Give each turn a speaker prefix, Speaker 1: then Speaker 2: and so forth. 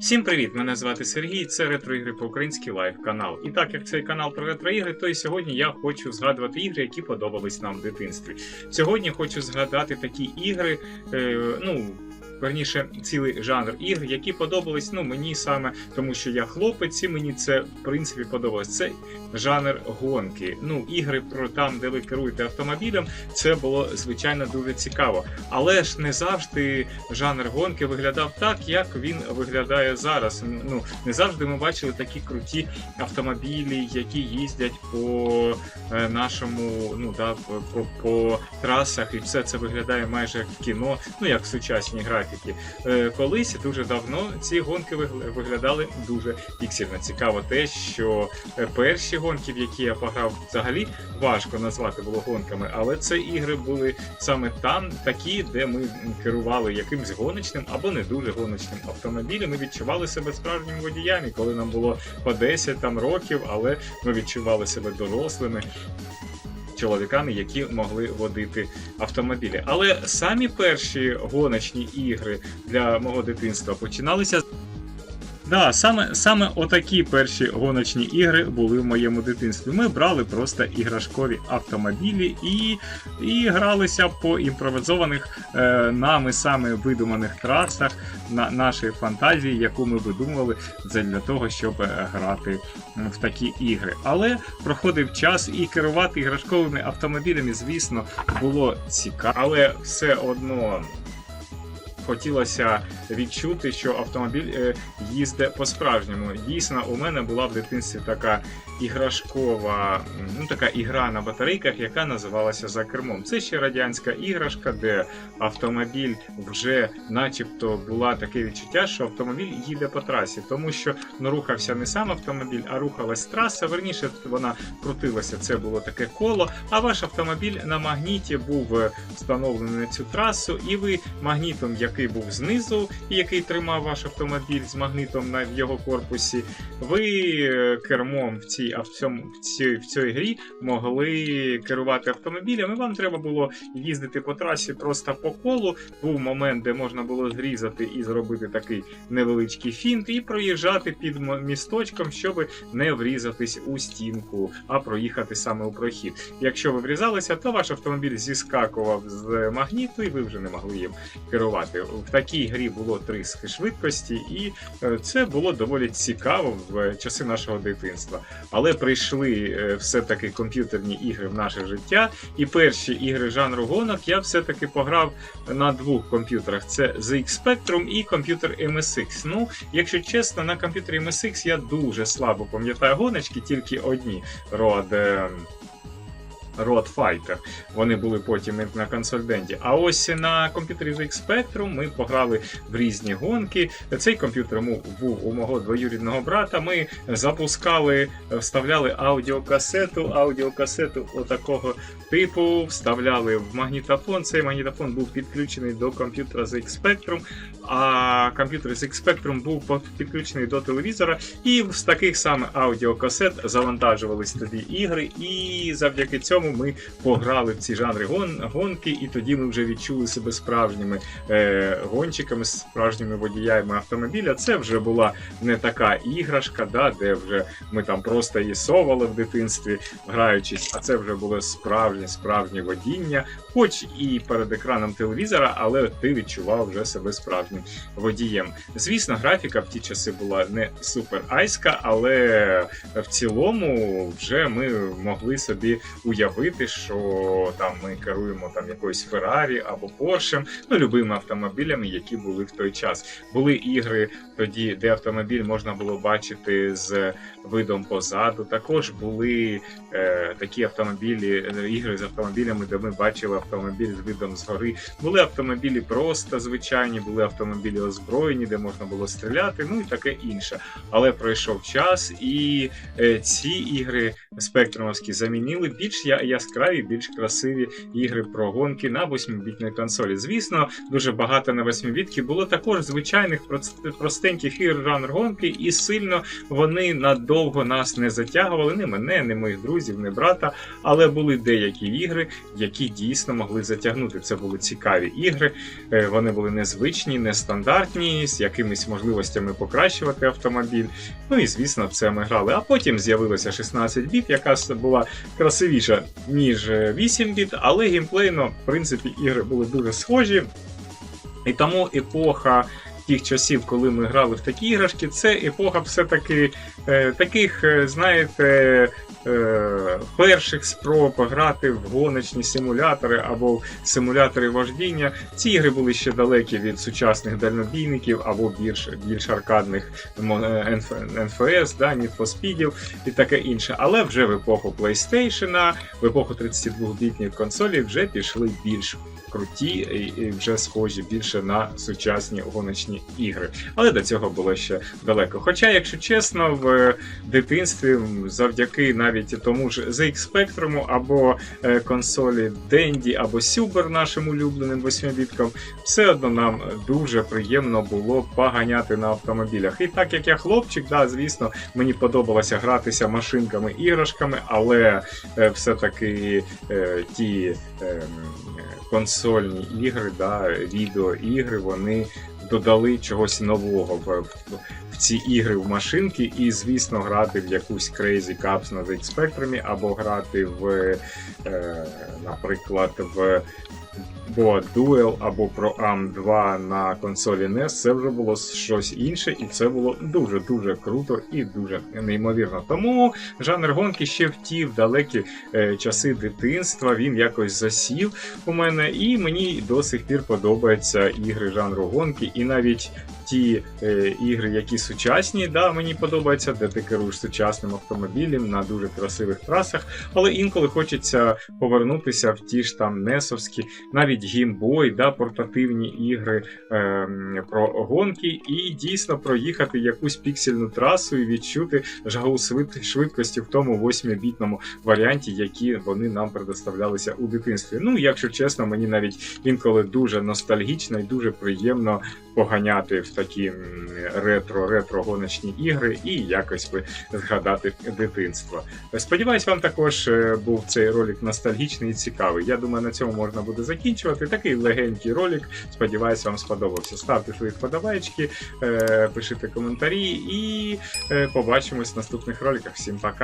Speaker 1: Всім привіт! Мене звати Сергій. Це ретроігри по українськи лайв канал. І так як цей канал про ретроігри, то і сьогодні я хочу згадувати ігри, які подобались нам в дитинстві. Сьогодні хочу згадати такі ігри, е, ну. Верніше, цілий жанр ігр, які подобались ну, мені саме, тому що я хлопець, і мені це в принципі подобалось. Це жанр гонки. Ну, ігри про там, де ви керуєте автомобілем, це було звичайно дуже цікаво. Але ж не завжди жанр гонки виглядав так, як він виглядає зараз. Ну не завжди ми бачили такі круті автомобілі, які їздять по е, нашому, ну да, по, по, трасах, і все це виглядає майже як в кіно, ну як в сучасній графіки. Е, колись дуже давно ці гонки вигля- виглядали дуже піксельно. Цікаво те, що е, перші гонки, в які я пограв, взагалі важко назвати було гонками, але це ігри були саме там такі, де ми керували якимсь гоночним або не дуже гоночним автомобілем. Ми відчували себе справжніми водіями, коли нам було по 10 там років, але ми відчували себе дорослими. Чоловіками, які могли водити автомобілі. Але самі перші гоночні ігри для мого дитинства починалися. Да, саме, саме отакі перші гоночні ігри були в моєму дитинстві. Ми брали просто іграшкові автомобілі і, і гралися по імпровізованих е, нами саме видуманих трасах на нашої фантазії, яку ми видумували для того, щоб е, грати в такі ігри. Але проходив час і керувати іграшковими автомобілями, звісно, було цікаво, все одно хотілося відчути, що автомобіль е, їздить по-справжньому. Дійсно, у мене була в дитинстві така іграшкова, ну така ігра на батарейках, яка називалася за кермом. Це ще радянська іграшка, де автомобіль вже, начебто, була таке відчуття, що автомобіль їде по трасі, тому що ну, рухався не сам автомобіль, а рухалась траса. Верніше вона крутилася. Це було таке коло. А ваш автомобіль на магніті був е, встановлений на цю трасу, і ви магнітом, який був знизу, і який тримав ваш автомобіль з магнітом на його корпусі, ви е, кермом в цій в цьому в цій, в цій грі могли керувати автомобілем. І вам треба було їздити по трасі просто по колу. Був момент, де можна було зрізати і зробити такий невеличкий фінт, і проїжджати під місточком, щоб не врізатись у стінку, а проїхати саме у прохід. Якщо ви врізалися, то ваш автомобіль зіскакував з магніту, і ви вже не могли їм керувати. В такій грі було три швидкості, і е, це було доволі цікаво в часи нашого дитинства. Але прийшли е, все-таки комп'ютерні ігри в наше життя, і перші ігри жанру гонок я все-таки пограв на двох комп'ютерах: це ZX Spectrum і комп'ютер MSX. Ну, якщо чесно, на комп'ютері MSX я дуже слабо пам'ятаю гоночки, тільки одні. Род. Е, Road Fighter. Вони були потім на консольденті. А ось на комп'ютері ZX Spectrum ми пограли в різні гонки. Цей комп'ютер був у мого двоюрідного брата. Ми запускали, вставляли аудіокасету, аудіокасету отакого типу, вставляли в магнітофон. Цей магнітофон був підключений до комп'ютера ZX Spectrum, а комп'ютер ZX Spectrum був підключений до телевізора. І з таких саме аудіокасет завантажувались тоді ігри, і завдяки цьому ми пограли в ці жанри гон, гонки, і тоді ми вже відчули себе справжніми е, гонщиками, справжніми водіями автомобіля. Це вже була не така іграшка, да, де вже ми там просто її в дитинстві, граючись, а це вже було справжнє, справжнє водіння, хоч і перед екраном телевізора, але ти відчував вже себе справжнім водієм. Звісно, графіка в ті часи була не супер айська, але в цілому вже ми могли собі уявити, що там ми керуємо там якоюсь Феррарі або Поршем, ну любими автомобілями, які були в той час. Були ігри тоді, де автомобіль можна було бачити з видом позаду. Також були е, такі автомобілі, е, ігри з автомобілями, де ми бачили автомобіль з видом згори. Були автомобілі просто звичайні, були автомобілі озброєні, де можна було стріляти, ну і таке інше. Але пройшов час, і е, ці ігри спектрумовські замінили більш яскраві, більш красиві ігри про гонки на 8-бітній консолі. Звісно, дуже багато на 8-бітки було також звичайних простеньких ігр жанр гонки, і сильно вони надовго нас не затягували, не мене, не моїх друзів, не брата. Але були деякі ігри, які дійсно могли затягнути. Це були цікаві ігри, е, вони були незвичні, нестандартні, з якимись можливостями покращувати автомобіль. Ну і звісно, в це ми грали. А потім з'явилося 16 біт, яка була красивіша, ніж е, 8 біт, але геймплейно, в принципі, ігри були дуже схожі. І тому епоха тих часів, коли ми грали в такі іграшки, це епоха все-таки е, таких, е, знаєте, е, перших спроб грати в гоночні симулятори або симулятори вождіння. Ці ігри були ще далекі від сучасних дальнобійників або більш, більш аркадних е, NFS, да, Need for Speedів і таке інше. Але вже в епоху PlayStation, в епоху 32-бітних консолей вже пішли більш круті і, вже схожі більше на сучасні гоночні ігри. Але до цього було ще далеко. Хоча, якщо чесно, в дитинстві завдяки навіть тому ж ZX Spectrum або е, консолі Dendy або Super нашим улюбленим 8-біткам, все одно нам дуже приємно було поганяти на автомобілях. І так як я хлопчик, да, звісно, мені подобалося гратися машинками, іграшками, але е, все-таки е, ті е, консольні ігри, да, відеоігри, вони додали чогось нового в, в, ці ігри в машинки, і, звісно, грати в якусь Crazy Cups на Spectrum, або грати в, е, наприклад, в Boa Duel або Pro Am 2 на консолі NES, це вже було щось інше, і це було дуже-дуже круто і дуже неймовірно. Тому жанр гонки ще в ті в далекі е, часи дитинства він якось засів у мене, і мені до сих пір подобаються ігри жанру гонки, і навіть ті е, ігри, які сучасні, да, мені подобаються, де ти керуєш сучасним автомобілем на дуже красивих трасах, але інколи хочеться повернутися в ті ж там несовські, навіть геймбой, да, портативні ігри е, про гонки, і дійсно проїхати якусь піксельну трасу і відчути жагу швидкості в тому 8-бітному варіанті, які вони нам предоставлялися у дитинстві. Ну, якщо чесно, мені навіть інколи дуже ностальгічно і дуже приємно поганяти в такі ретро-ретро гоночні ігри і якось би згадати дитинство. Сподіваюсь, вам також е, був цей ролик ностальгічний і цікавий. Я думаю, на цьому можна буде закінчувати. Такий легенький ролик. Сподіваюсь, вам сподобався. Ставте свої вподобайки, е, пишіть коментарі і е, побачимось в наступних роликах. Всім пока!